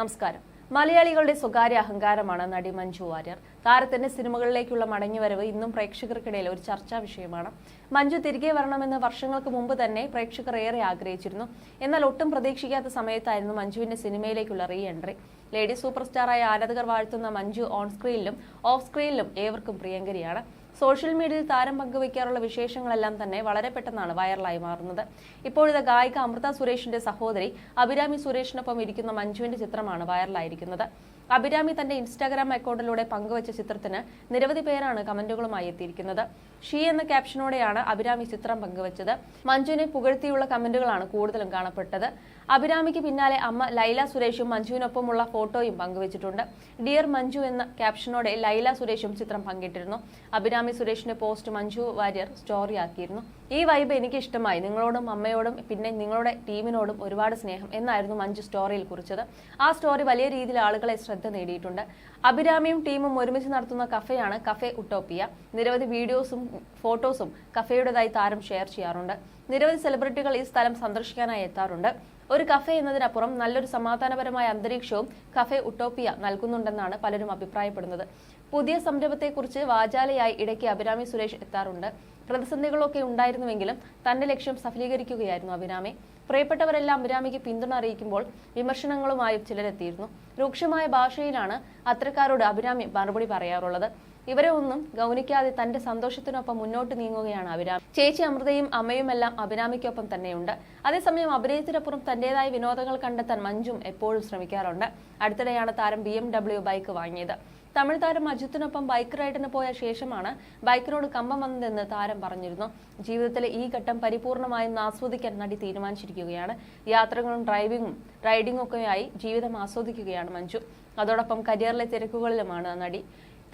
നമസ്കാരം. മലയാളികളുടെ സ്വകാര്യ അഹങ്കാരമാണ് നടി മഞ്ജു വാര്യർ. താരത്തിന്റെ സിനിമകളിലേക്കുള്ള മടങ്ങിവരവ് ഇന്നും പ്രേക്ഷകർക്കിടയിൽ ഒരു ചർച്ചാ വിഷയമാണ്. മഞ്ജു തിരികെ വരണമെന്ന് വർഷങ്ങൾക്ക് മുമ്പ് തന്നെ പ്രേക്ഷകർ ഏറെ ആഗ്രഹിച്ചിരുന്നു. എന്നാൽ ഒട്ടും പ്രതീക്ഷിക്കാത്ത സമയത്തായിരുന്നു മഞ്ജുവിന്റെ സിനിമയിലേക്കുള്ള റീ എൻട്രി ലേഡി സൂപ്പർ സ്റ്റാറായ ആരാധകർ വാഴ്ത്തുന്ന മഞ്ജു ഓൺ സ്ക്രീനിലും ഓഫ് സ്ക്രീനിലും ഏവർക്കും പ്രിയങ്കരിയാണ്. സോഷ്യൽ മീഡിയയിൽ താരം പങ്കുവയ്ക്കാറുള്ള വിശേഷങ്ങളെല്ലാം തന്നെ വളരെ പെട്ടെന്നാണ് വൈറലായി മാറുന്നത്. ഇപ്പോഴത്തെ ഗായിക അമൃത സുരേഷിന്റെ സഹോദരി അഭിരാമി സുരേഷിനൊപ്പം ഇരിക്കുന്ന മഞ്ജുവിന്റെ ചിത്രമാണ് വൈറലായിരിക്കുന്നത്. അഭിരാമി തന്റെ ഇൻസ്റ്റാഗ്രാം അക്കൗണ്ടിലൂടെ പങ്കുവച്ച ചിത്രത്തിന് നിരവധി പേരാണ് കമന്റുകളുമായി എത്തിയിരിക്കുന്നത്. ഷീ എന്ന ക്യാപ്ഷനോടെയാണ് അഭിരാമി ചിത്രം പങ്കുവച്ചത്. മഞ്ജുവിനെ പുകഴ്ത്തിയുള്ള കമന്റുകളാണ് കൂടുതലും കാണപ്പെട്ടത്. അഭിരാമിക്ക് പിന്നാലെ അമ്മ ലൈല സുരേഷും മഞ്ജുവിനൊപ്പമുള്ള ഫോട്ടോയും പങ്കുവച്ചിട്ടുണ്ട്. ഡിയർ മഞ്ജു എന്ന ക്യാപ്ഷനോടെ ലൈല സുരേഷും ചിത്രം പങ്കിട്ടിരുന്നു. അഭിരാമി സുരേഷിന്റെ പോസ്റ്റ് മഞ്ജു വാര്യർ സ്റ്റോറി ആക്കിയിരുന്നു ഈ വൈബ് എനിക്ക് ഇഷ്ടമായി നിങ്ങളോടും അമ്മയോടും പിന്നെ നിങ്ങളുടെ ടീമിനോടും ഒരുപാട് സ്നേഹം എന്നായിരുന്നു മഞ്ജു സ്റ്റോറിയിൽ കുറിച്ചത്. ആ സ്റ്റോറി വലിയ രീതിയിൽ ആളുകളെ ശ്രദ്ധ നേടിയിട്ടുണ്ട്. അഭിരാമിയും ടീമും ഒരുമിച്ച് നടത്തുന്ന കഫയാണ് കഫേ ഉട്ടോപ്പിയ. നിരവധി വീഡിയോസും ഫോട്ടോസും കഫേയുടേതായി താരം ഷെയർ ചെയ്യാറുണ്ട്. നിരവധി സെലിബ്രിറ്റികൾ ഈ സ്ഥലം സന്ദർശിക്കാനായി എത്താറുണ്ട്. ഒരു കഫേ എന്നതിനപ്പുറം നല്ലൊരു സമാധാനപരമായ അന്തരീക്ഷവും കഫേ ഉട്ടോപ്പിയ നൽകുന്നുണ്ടെന്നാണ് പലരും അഭിപ്രായപ്പെടുന്നത്. പുതിയ സംരംഭത്തെക്കുറിച്ച് വാചാലയായി ഇടയ്ക്ക് അഭിരാമി സുരേഷ് എത്താറുണ്ട്. പ്രതിസന്ധികളൊക്കെ ഉണ്ടായിരുന്നുവെങ്കിലും തന്റെ ലക്ഷ്യം സഫലീകരിക്കുകയായിരുന്നു അഭിരാമി. പ്രിയപ്പെട്ടവരെല്ലാം അഭിരാമിക്ക് പിന്തുണ അറിയിക്കുമ്പോൾ വിമർശനങ്ങളുമായും ചിലരെത്തിയിരുന്നു. രൂക്ഷമായ ഭാഷയിലാണ് അത്തരക്കാരോട് അഭിരാമി മറുപടി പറയാറുള്ളത്. ഇവരെ ഒന്നും ഗൗനിക്കാതെ തന്റെ സന്തോഷത്തിനൊപ്പം മുന്നോട്ട് നീങ്ങുകയാണ് അഭിരാമി. ചേച്ചി അമൃതയും അമ്മയുമെല്ലാം അഭിരാമിക്കൊപ്പം തന്നെയുണ്ട്. അതേസമയം അഭിനയത്തിനപ്പുറം തന്റേതായ വിനോദങ്ങൾ കണ്ടെത്താൻ മഞ്ജും എപ്പോഴും ശ്രമിക്കാറുണ്ട്. അടുത്തിടെയാണ് താരം ബി ബൈക്ക് വാങ്ങിയത്. തമിഴ് താരം അജിത്തിനൊപ്പം ബൈക്ക് റൈഡിന് പോയ ശേഷമാണ് ബൈക്കിനോട് കമ്പം വന്നതെന്ന് താരം പറഞ്ഞിരുന്നു. ജീവിതത്തിലെ ഈ ഘട്ടം പരിപൂർണമായും ആസ്വദിക്കാൻ നടി തീരുമാനിച്ചിരിക്കുകയാണ്. യാത്രകളും ഡ്രൈവിംഗും റൈഡിംഗും ഒക്കെയായി ജീവിതം ആസ്വദിക്കുകയാണ് മഞ്ജു. അതോടൊപ്പം കരിയറിലെ തിരക്കുകളിലുമാണ് നടി.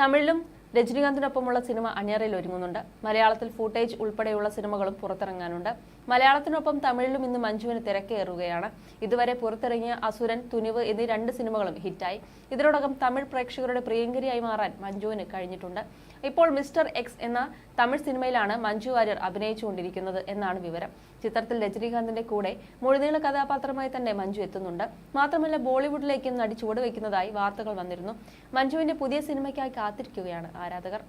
തമിഴിലും രജനീകാന്തിനൊപ്പമുള്ള സിനിമ അണിയറയിൽ ഒരുങ്ങുന്നുണ്ട്. മലയാളത്തിൽ ഫൂട്ടേജ് ഉൾപ്പെടെയുള്ള സിനിമകളും പുറത്തിറങ്ങാനുണ്ട്. മലയാളത്തിനൊപ്പം തമിഴിലും ഇന്ന് മഞ്ജുവിന് തിരക്കേറുകയാണ്. ഇതുവരെ പുറത്തിറങ്ങിയ അസുരൻ തുനിവ് എന്നീ രണ്ട് സിനിമകളും ഹിറ്റായി. ഇതിനോടകം തമിഴ് പ്രേക്ഷകരുടെ പ്രിയങ്കരിയായി മാറാൻ മഞ്ജുവിന് കഴിഞ്ഞിട്ടുണ്ട്. ഇപ്പോൾ മിസ്റ്റർ എക്സ് എന്ന തമിഴ് സിനിമയിലാണ് മഞ്ജു വാര്യർ അഭിനയിച്ചുകൊണ്ടിരിക്കുന്നത് എന്നാണ് വിവരം. ചിത്രത്തിൽ രജനീകാന്തിന്റെ കൂടെ മുഴുനീള കഥാപാത്രമായി തന്നെ മഞ്ജു എത്തുന്നുണ്ട്. മാത്രമല്ല ബോളിവുഡിലേക്കും നടി ചുവടുവെക്കുന്നതായി വാർത്തകൾ വന്നിരുന്നു. മഞ്ജുവിന്റെ പുതിയ സിനിമയ്ക്കായി കാത്തിരിക്കുകയാണ് ആരാധകർ.